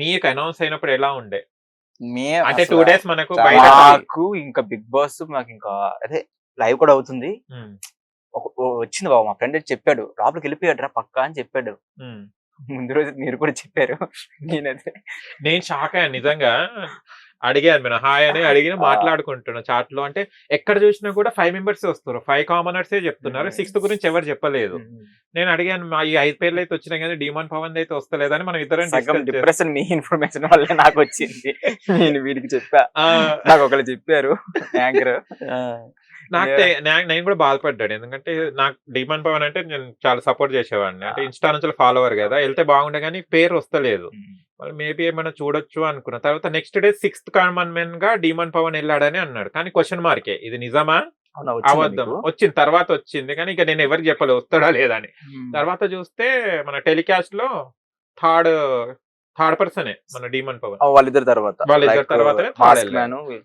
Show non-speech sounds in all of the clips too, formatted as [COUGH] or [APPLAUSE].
మీకు అనౌన్స్ అయినప్పుడు ఎలా ఉండే? మే అంటే టూ డేస్ మనకు మాకు ఇంకా బిగ్ బాస్ మాకు ఇంకా అదే లైవ్ కూడా అవుతుంది. వచ్చింది బాబు మా ఫ్రెండ్ చెప్పాడు లోపలికి వెళ్ళిపోయాడు రా పక్కా అని చెప్పాడు. ముందు రోజు మీరు కూడా చెప్పారు. నేనైతే నేను షాక్ అయ్యాను నిజంగా. అడిగాను నేను హాయ్ అని అడిగిన ఆ. మాట్లాడుకుంటున్నా చాట్లో అంటే ఎక్కడ చూసినా కూడా ఫైవ్ మెంబర్స్ వస్తారు. ఫైవ్ కామనర్స్ చెప్తున్నారు. సిక్స్త్ గురించి ఎవరు చెప్పలేదు. నేను అడిగాను మా ఈ ఐదు పేర్లు అయితే వచ్చినాయి కానీ డిమాండ్ పవన్ అయితే వస్తలేదని మనం ఇద్దరం. డిప్రెషన్ మీ ఇన్ఫర్మేషన్ వల్ల నాకు వచ్చింది. [LAUGHS] నేను వీడికి చెప్పా. నాకు ఒకళ్ళు చెప్పారు యాంకర్. నాకు నేను కూడా బాధపడ్డాడు ఎందుకంటే నాకు డిమాండ్ పవన్ అంటే నేను చాలా సపోర్ట్ చేసేవాడిని. అంటే ఇన్స్టా నుంచి ఫాలోవర్ కదా వెళ్తే బాగుండే కానీ పేరు వస్తలేదు. మేబీ ఏమైనా చూడొచ్చు అనుకున్నా. తర్వాత నెక్స్ట్ డే సిక్స్త్ కామన్ మెన్గా డిమాండ్ పవన్ వెళ్ళాడని అన్నాడు. కానీ క్వశ్చన్ మార్కే. ఇది నిజమా? అవునా? వచ్చిందా తర్వాత వచ్చింది. కానీ ఇక నేను ఎవరికి చెప్పలేదు వస్తాడా లేదా అని. ఉమ్. తర్వాత చూస్తే మన టెలికాస్ట్లో థర్డ్ థర్డ్ పర్సనే మన డిమాండ్ పవన్. వాళ్ళిద్దరి తర్వాత. వాళ్ళిద్దరి తర్వాతనే థర్డ్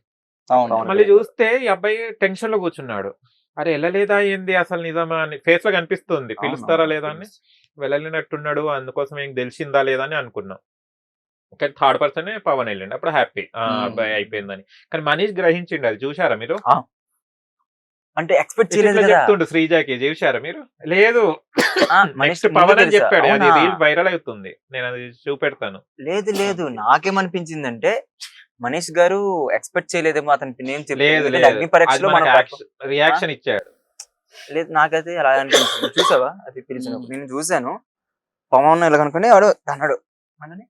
మళ్ళీ చూస్తే ఈ అబ్బాయి టెన్షన్లో కూర్చున్నాడు. అరే వెళ్ళలేదా ఏంది అసలు నిజమా అని ఫేస్లో కనిపిస్తుంది. పిలుస్తారా లేదా అని? వెళ్ళలేనట్టున్నాడు. అందుకోసం ఏం తెలిసిందా లేదా అని అనుకున్నాం. కానీ థర్డ్ పర్సన్ పవన్ వెళ్ళిండు అప్పుడు హ్యాపీ. అబ్బాయి అయిపోయిందని. కానీ మనీష్ గ్రహించిండు అది. చూసారా మీరు? అంటే ఎక్స్పెక్ట్ చేయలేదు కదా? చెప్తుండు శ్రీజాకి. చూసారా మీరు? లేదు. ఆ, [COUGHS] నెక్స్ట్ మనీష్ పవన్ అని? చెప్పాడు. అది? రీల్ వైరల్ అవుతుంది. నేను అది చూపెడతాను. లేదు లేదు. నాకేమనిపించిందంటే మనీష్ గారు ఎక్స్పెక్ట్ చేయలేదేమో అతని నేమ్ చెప్పలేదు లేదు అగ్ని పరీక్షలో మనం రియాక్షన్ ఇచ్చాడు. లేదు నాకైతే అలా అనిపించింది. చూసావా? అది పిలిచినప్పుడు. నేను చూశాను. పవన్ ఇలా కనుకొని వాడు అన్నాడు. అనని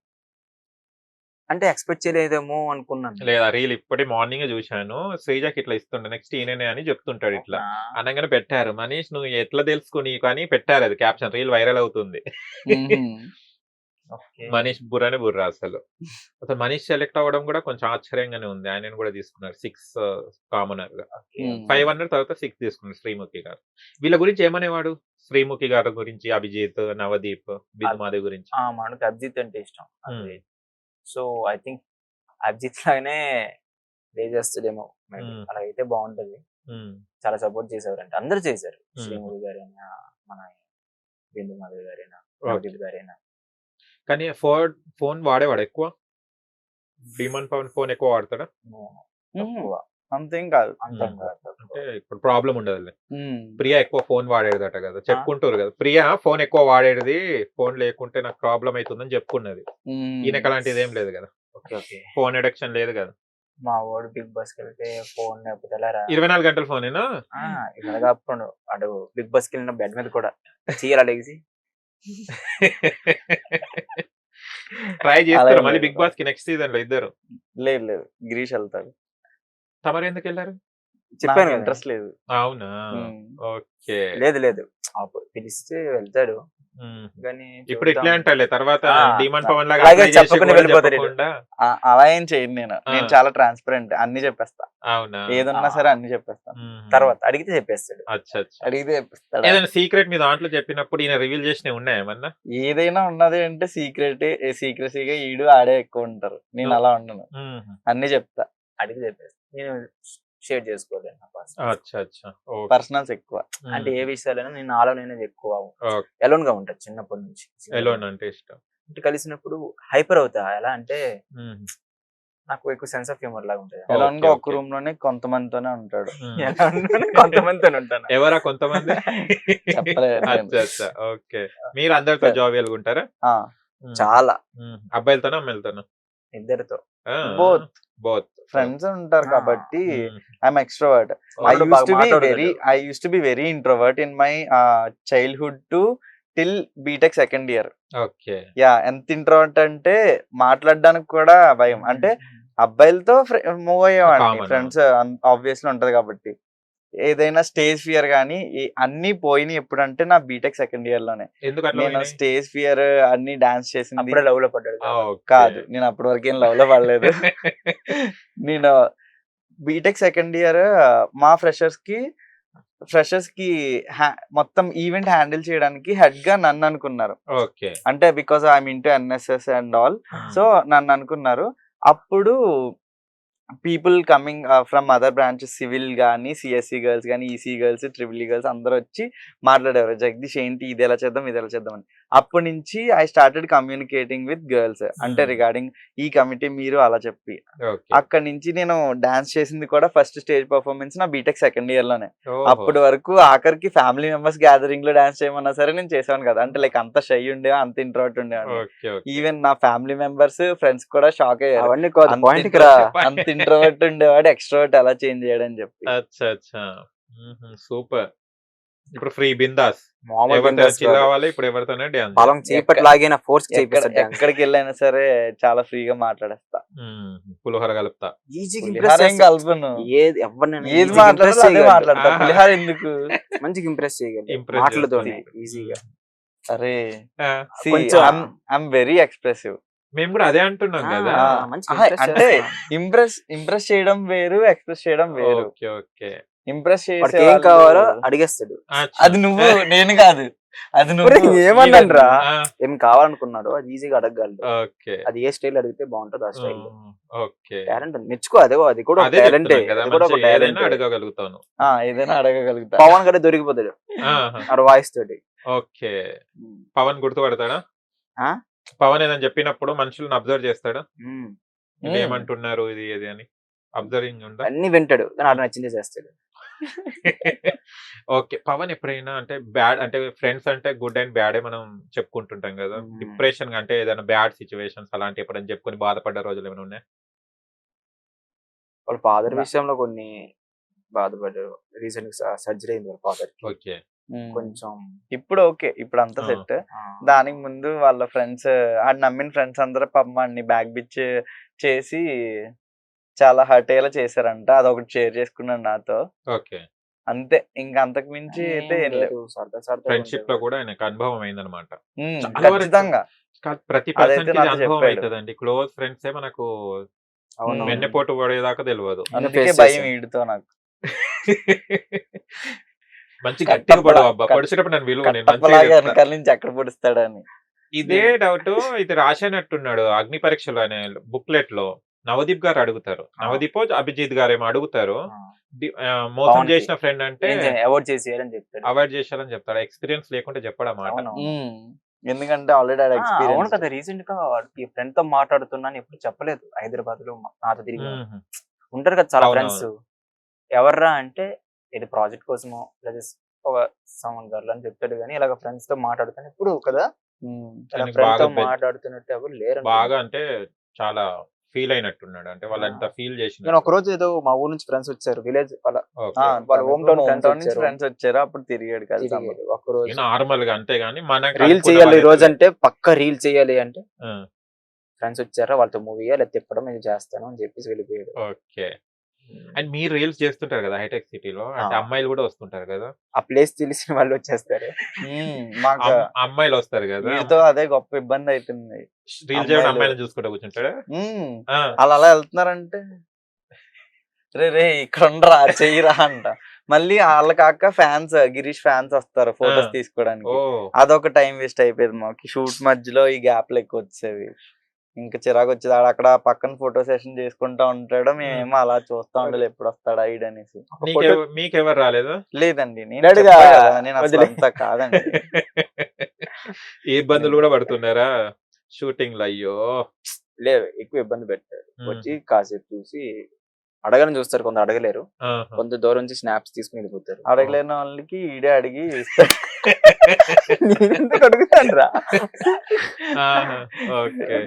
అంటే ఎక్స్పెక్ట్ చేయలేదేమో అనుకున్నాను. లేదా రీల్ ఇప్పటి మార్నింగ్ చూశాను. శ్రీజాకి ఇట్లా ఇస్తుండే. నెక్స్ట్ ఈయననే అని చెప్తుంటాడు ఇట్లా. అనగానే పెట్టారు. మనీష్ నువ్వు ఎట్లా తెలుసుకుని కానీ పెట్టారు అది క్యాప్షన్ రీల్ వైరల్ అవుతుంది. మనీష్ బుర్రనే బుర్ర అసలు. అసలు మనీష్ సెలెక్ట్ అవ్వడం కూడా కొంచెం ఆశ్చర్యంగానే ఉంది. ఆయనను కూడా తీసుకున్నారు. సిక్స్ కామనర్గా. ఫైవ్ హండ్రెడ్ తర్వాత సిక్స్ తీసుకున్నారు శ్రీముఖి గారు. వీళ్ళ గురించి ఏమనేవాడు? శ్రీముఖి గారి గురించి అభిజిత్ నవదీప్ బిందుమాధవ్ గురించి. ఆ మనకు అభిజిత్ అంటే ఇష్టం. సో ఐ థింక్ అభిజిత్ లాగానే ప్లే చేస్తాడేమో. అలా అయితే బాగుంటది. చాలా సపోర్ట్ చేసేవారంట. అందరూ చేశారు. శ్రీముఖి గారైనా మన బిందు మాధవ్ గారైనా. నవదీప్ గారైనా. కానీ ఫోన్ ఫోన్ వాడేవాడు ఎక్కువ? డిమాండ్ పవన్ ఫోన్ ఎక్కువ వాడతాడా. అంతేం కాదు. అంటే ఇప్పుడు ప్రాబ్లం ఉండదు. ప్రియా ఎక్కువ ఫోన్ వాడేదట కదా చెప్పుకుంటారు కదా. ప్రియా ఫోన్ ఎక్కువ వాడేది ఫోన్ లేకుంటే నాకు ప్రాబ్లం అవుతుందని చెప్పుకున్నది. ఈయనకి అలాంటిది ఏం లేదు కదా. Okay okay. ఫోన్ అడిక్షన్ లేదు కదా. మా వాడు బిగ్ బాస్కి వెళ్తే ఫోన్? ఇరవై నాలుగు గంటల ఫోనేనా? ఆ, ఇలాగా అప్పుడు అడు బిగ్ బాస్కి వెళ్ళిన బెడ్ మీద కూడా చీయాలి అడిగి ట్రై చేస్తారు. మళ్ళీ. Bigg boss. కి నెక్స్ట్ సీజన్లో ఇద్దరు. లేదు లేదు. గిరీష్ వెళ్తాడు. తమరు ఎందుకు వెళ్ళారు చెప్పాను. ఇంట్రెస్ట్ లేదు. అవునా. ఓకే. లేదు లేదు. పిలిస్తే వెళ్తాడు. ఇప్పుడు ఇట్లే అంటారులే తర్వాత డిమాండ్ పవన్ లాగా చెప్పకుండా కూడా వెళ్ళిపోతాడు అలా ఏం చేయను నేను. నేను. చాలా ట్రాన్స్పరెంట్ అన్ని చెప్పేస్తా. ఏదన్నా. సరే అన్ని చెప్పేస్తా. తర్వాత అడిగితే చెప్పేస్తాడు. అడిగితే చెప్పేస్తాడు? ఏదైనా సీక్రెట్ మీ దాంట్లో చెప్పినప్పుడు ఈయన రివీల్ చేసినవి ఉన్నాయా ఏమన్నా? ఏదైనా ఉన్నది అంటే సీక్రెట్ సీక్రసీగా ఈడు ఆడే ఎక్కువ ఉంటారు. నేను. అలా ఉండను. అన్ని చెప్తా. అడిగితే చెప్పేస్తా. నేను షేర్ చేసుకోలేను నా personal. అచ్చా అచ్చా. ఓకే. పర్సనల్స్ ఎక్కువ. అంటే ఏ విషయాలైనా నేను నాలో నేను ఎక్కువ ఓకే. ఎలోన్గా ఉంటా చిన్నప్పటి నుంచి. ఎలోన్ అంటే ఇష్టం. అంటే కలిసినప్పుడు హైపర్ అవుతా. ఎలా అంటే. నాకు ఎక్కువ సెన్స్ ఆఫ్ హ్యూమర్ లాగా ఉంటుంది. ఎలాన్గా ఒక. రూమ్లోనే కొంతమందితోనే ఉంటాడు. ఉమ్. ఎలా [LAUGHS] ఉన్నాను కొంతమందితో ఉంటాను. ఎవరా కొంతమంది? ఓకే. మీరు అందరితో జాబ్ ఉంటారా? ఆ, చాలా. అబ్బాయిలతోనా అమ్మాయిలతోనా? ఇద్దరితో. Both. బోత్ ఫ్రెండ్స్ ఉంటారు. కాబట్టి I'm extrovert I use to be. Very I use to be very introvert in my childhood to till BTech second year okay. Yeah ఎంత ఇంట్రోవర్ట్ అంటే మాట్లాడడానికి కూడా భయం. అంటే అబ్బాయిలతో మూవ్ అయ్యేవాడిని. ఫ్రెండ్స్ ఆబ్వియస్లీ ఉంటది కాబట్టి. ఏదైనా స్టేజ్ ఫియర్ కానీ అన్ని పోయినాయి ఎప్పుడంటే నా బీటెక్ సెకండ్ ఇయర్లోనే. నేను? స్టేజ్ ఫియర్ అన్ని డాన్స్ చేసింది. అప్పుడే లవ్లో పడ్డాడు. కాదు. నేను అప్పటి వరకు ఏం లవ్లో పడలేదు. [LAUGHS] నేను బీటెక్ సెకండ్ ఇయర్ మా ఫ్రెషర్స్కి ఫ్రెషర్స్కి మొత్తం ఈవెంట్ హ్యాండిల్ చేయడానికి హెడ్గా నన్ను అనుకున్నారు. అంటే because I'm into NSS and all. So నన్ను అనుకున్నారు. అప్పుడు people coming from other branches civil కానీ సిఎస్సి గర్ల్స్ కానీ ఈసీ గర్ల్స్ ట్రిపుల్ గర్ల్స్ అందరూ వచ్చి మాట్లాడేవారు. జగదీష్ ఏంటి? ఇది ఎలా చేద్దాం? ఇది ఎలా చేద్దాం అని. అప్పటి నుంచి I started communicating with girls అంటే Hmm. రిగార్డింగ్ ఈ కమిటీ మీరు అలా చెప్పి. అక్కడి నుంచి నేను డాన్స్ చేసింది కూడా ఫస్ట్ స్టేజ్ పర్ఫార్మెన్స్ నా బీటెక్ సెకండ్ ఇయర్లోనే. అప్పటి వరకు ఆఖరికి ఫ్యామిలీ మెంబర్స్ గ్యాదరింగ్లో డాన్స్ చేయమన్నా సరే నేను చేసాను కదా. అంటే లైక్ అంత షై ఉండేవా అంత ఇంట్రోట్ ఓకే ఈవెన్ నా ఫ్యామిలీ మెంబర్స్ ఫ్రెండ్స్ కూడా షాక్ అయ్యారు. అంత ఇంట్రోవర్ట్ ఉండేవాడు ఎక్స్ట్రోవర్ట్ ఎలా చేంజ్ చేయడని చెప్పి. సూపర్. ఇప్పుడు ఫ్రీ బిందాస్. అవ్వాలి ఇప్పుడు ఎవరితోనే డాన్స్ పొలం చీపట్ లాగిన ఫోర్స్ ఎక్కడికి వెళ్ళైనా సరే చాలా ఫ్రీగా మాట్లాడేస్తా. పులిహోర కలుపుతా. ఈజీగా పులిహార ఏం కలపను? ఏది ఏది. మాట్లాడతా. పులిహార ఎందుకు? మంచిగా ఇంప్రెస్ మాటలతోనే చేస్తాడు. ఈజీగా అరే ఐఎమ్ వెరీ ఎక్స్ప్రెసివ్ మేము కూడా అదే అంటున్నాం కదా. అంటే ఇంప్రెస్ ఇంప్రెస్ చేయడం వేరు ఎక్స్ప్రెస్ చేయడం వేరు. Okay okay. ఇంప్రెస్ చేసే ఏం కావాలో అడిగేస్తాడు. అది నువ్వు [LAUGHS] నేను కాదు. అది నువ్వు. ఆ, ఏం కావాలనుకున్నాడు అది ఈజీగా అడగగలడు. ఓకే. అది ఏ స్టైల్ అడిగితే బాగుంటుంది ఆ స్టైల్. ఓకే. టాలెంట్ నేర్చుకో అదే అది కూడా టాలెంట్. కూడా ఒక టాలెంట్. అడగగలుగుతాను. ఆ, ఏదైనా అడగగలుగుతా. పవన్ గడే దొరికిపోతాడు. ఆడ వాయిస్ తోటి. ఓకే. పవన్ గుర్తుపడతాడా? ఆ? పవన్ ఏదని చెప్పినప్పుడు మనుషులను అబ్జర్వ్ చేస్తాడా? ఏమంటున్నారు ఇది ఇది అని. అబ్జర్వింగ్ అన్ని వింటాడు కానీ ఆడ నచ్చిందే చేస్తాడు. ఓకే. పవన్ ఎప్పుడైనా అంటే బ్యాడ్ అంటే ఫ్రెండ్స్ అంటే గుడ్ అండ్ బ్యాడే మనం చెప్పుకుంటుంటాం కదా. డిప్రెషన్ అంటే ఏదైనా బ్యాడ్ సిచ్యువేషన్స్ అలాంటి ఎప్పుడైనా చెప్పుకొని బాధపడ్డ రోజులు ఏమైనా ఉన్నాయి? వాళ్ళ ఫాదర్ విషయంలో కొన్ని బాధపడ్డారు రీసెంట్ సర్జరీ అయింది వాళ్ళ ఫాదర్ ఓకే. కొంచెం ఇప్పుడు ఓకే. ఇప్పుడు అంతా ఆ. సెట్. ఆ, దానికి ముందు వాళ్ళ ఫ్రెండ్స్ ఆడు నమ్మిన ఫ్రెండ్స్ అందరూ పాపం వాడిని బ్యాక్ బిచ్ చేసి చాలా హర్ట్ అయ్యేలా చేశారంట. అదొకటి షేర్ చేసుకున్నాడు నాతో. ఓకే. అంతే. ఇంకా అంతకు మించి అయితే ఏం లేదు, ఫ్రెండ్షిప్లో కూడా ఆయనకు అనుభవం అయిందనమాట ఖచ్చితంగా. ప్రతి పర్సన్కి అనుభవం. అవుతుందండి క్లోజ్ ఫ్రెండ్సే మనకు అవును. వెన్నెపోటు పడేదాకా తెలియదు అందుకే భయం. వీడితో నాకు. [LAUGHS] మంచి గట్టిగా పడవు అబ్బా. పొడిచేటప్పుడు నేను విలువ నేను నుంచి ఎక్కడ పొడుస్తాడని. ఇదే డౌట్. ఇది రాసేనట్టున్నాడు అగ్ని పరీక్షలు అనే బుక్లెట్లో. నవదీప్ గారు అడుగుతారు. నవదీప్ అభిజిత్ గారు ఏమో అడుగుతారు. మోసం. చేసిన ఫ్రెండ్ అంటే అవాయిడ్ చేసేయాలని చెప్తాడు. అవాయిడ్ చేశారని చెప్తాడు. ఎక్స్పీరియన్స్ లేకుండా చెప్పడం ఉమ్, ఎందుకంటే ఆల్రెడీ ఆ, అవును ఎక్స్పీరియన్స్ కదా రీసెంట్గా వాడికి ఫ్రెండ్తో మాట్లాడుతున్నాను ఎప్పుడు చెప్పలేదు. హైదరాబాద్లో నాతో తిరిగి. ఉంటారు కదా చాలా ఫ్రెండ్స్. ఎవర్రా అంటే ఇది ప్రాజెక్ట్ కోసమో లేదా ఒక సౌండ్ గర్ల్ అని చెప్తాడు కానీ ఇలాగ ఫ్రెండ్స్తో మాట్లాడుతాను ఇప్పుడు కదా ఫ్రెండ్తో మాట్లాడుతున్నట్టు ఎవరు లేరు బాగా అంటే చాలా ఫీల్ అయినట్టున్నాడు. అంటే వాళ్ళు ఎంత ఫీల్ చేసిన నేను ఒక రోజు ఏదో మా ఊరు నుంచి ఫ్రెండ్స్ వచ్చారు విలేజ్ వాళ్ళ ఓకే. వాళ్ళ home town friends వచ్చారు. ఫ్రెండ్స్ వచ్చారు అప్పుడు తిరిగాడు కదా. ఒక రోజు నార్మల్గా అంతే గానీ మనకి రీల్ చేయాలి ఈ రోజు అంటే పక్క రీల్ చేయాలి అంటే ఫ్రెండ్స్ వచ్చారా? వాళ్ళతో మూవీ లేదా తిప్పడం చేస్తాను అని చెప్పేసి వెళ్ళిపోయాడు. ఓకే. అండ్ మీరు రీల్స్ చేస్తుంటారు కదా హైటెక్ సిటీలో. అంటే. అమ్మాయిలు కూడా వస్తుంటారు కదా. ఆ ప్లేస్ తెలిసిన [LAUGHS] వాళ్ళు వచ్చేస్తారు. అమ్మాయిలు వస్తారు కదా. వీడితో అదే గొప్ప ఇబ్బంది అవుతుంది రీల్ చేయడం అమ్మాయిలు- చూసుకుంటూ కూర్చుంటాడా? వాళ్ళు అలా వెళ్తున్నారంటే? రే రే ఇక్కడ ఉండరా చెయ్యరా అంట. మళ్ళీ వాళ్ళ కాక ఫ్యాన్స్ గిరీష్ ఫ్యాన్స్ వస్తారు ఫొటోస్. తీసుకోవడానికి. అదొక టైం వేస్ట్ అయిపోయేది మాకు. షూట్ మధ్యలో ఈ గ్యాప్లు ఎక్కువ వచ్చేవి. ఇంకా చిరాకు వచ్చేది ఆడ అక్కడ పక్కన ఫోటో సెషన్ చేసుకుంటా ఉంటాడు మేమేమో అలా చూస్తా ఉండాలి ఎప్పుడు వస్తాడా ఈడు అనేసి. మీకెవరు రాలేదు? లేదండి నేను అసలు. అంతా కాదండి. [LAUGHS] ఏ ఇబ్బందులు కూడా పడుతున్నారా? షూటింగ్లో అయ్యో. లేదు ఎక్కువ ఇబ్బంది పెట్టారు ఉమ్. వచ్చి కాసేపు చూసి అడగని చూస్తారు కొంత అడగలేరు. కొంత దూరం నుంచి స్నాప్స్ తీసుకుని వెళ్ళిపోతారు. అడగలేని వాళ్ళకి ఈడే అడిగి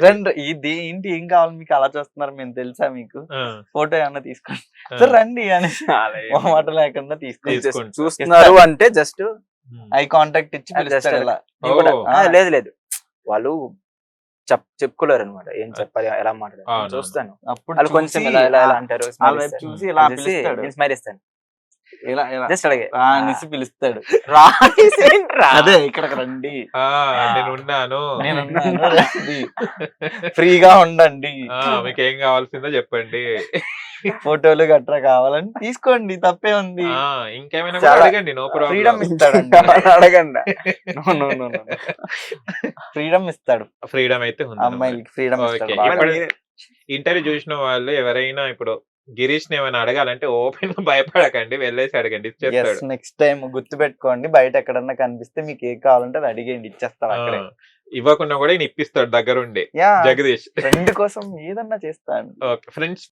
రండి ఇది ఏంటి ఏం కావాలి మీకు? అలా చూస్తున్నారు మేము తెలుసా మీకు? ఫోటో ఏమన్నా తీసుకోండి. సార్ రండి అని. మాట లేకుండా తీసుకోండి తీసుకో. తీసుకుంటా. చూస్తున్నారు అంటే జస్ట్. ఐ కాంటాక్ట్ ఇచ్చి లేదు లేదు. వాళ్ళు చెప్ చెప్పుకోలేరు అనమాట ఏం చెప్పాలి ఎలా మాట్లాడాలి చూస్తాను. అప్పుడు కొంచెం ఇలా ఆ- అంటారు చూసి ఇలా స్మైల్ ఇస్తాను. ఇలా ఇలా. జస్ట్ అలాగే. రా అనేసి పిలుస్తాడు? [LAUGHS] అదే ఇక్కడికి రండి. ఆ, నేను ఉన్నాను. నేను ఫ్రీగా ఉండండి. ఆ, మీకు ఏం కావాల్సిందో చెప్పండి. [LAUGHS] ఫోటోలు గట్రా కావాలని తీసుకోండి తప్పే ఉంది. ఆ, ఇంకేమైనా అడగండి నో ఫ్రీడమ్ ఇస్తాడండి. [LAUGHS] అడగండి. [LAUGHS] ఫ్రీడమ్ ఇస్తాడు. ఫ్రీడమ్ అయితే ఉంది అమ్మాయిలకి ఫ్రీడమ్ ఇస్తాడు. ఇంటర్వ్యూ చూసిన వాళ్ళు ఎవరైనా ఇప్పుడు గిరీష్ని ఏమైనా అడగాలంటే ఓపెన్ భయపడకండి వెళ్ళేసి అడగండి ఇచ్చేస్తాడు నెక్స్ట్ టైం గుర్తు పెట్టుకోండి బయట ఎక్కడన్నా కనిపిస్తే మీకు ఏం కావాలంటే అది అడిగేయండి ఇచ్చేస్తాను ఆ, అక్కడే. ఇవ్వకుండా కూడా ఇప్పిస్తాడు దగ్గరుండి. జగదీష్. ఫ్రెండ్ కోసం ఏదన్నా చేస్తాను ఓకే ఫ్రెండ్స్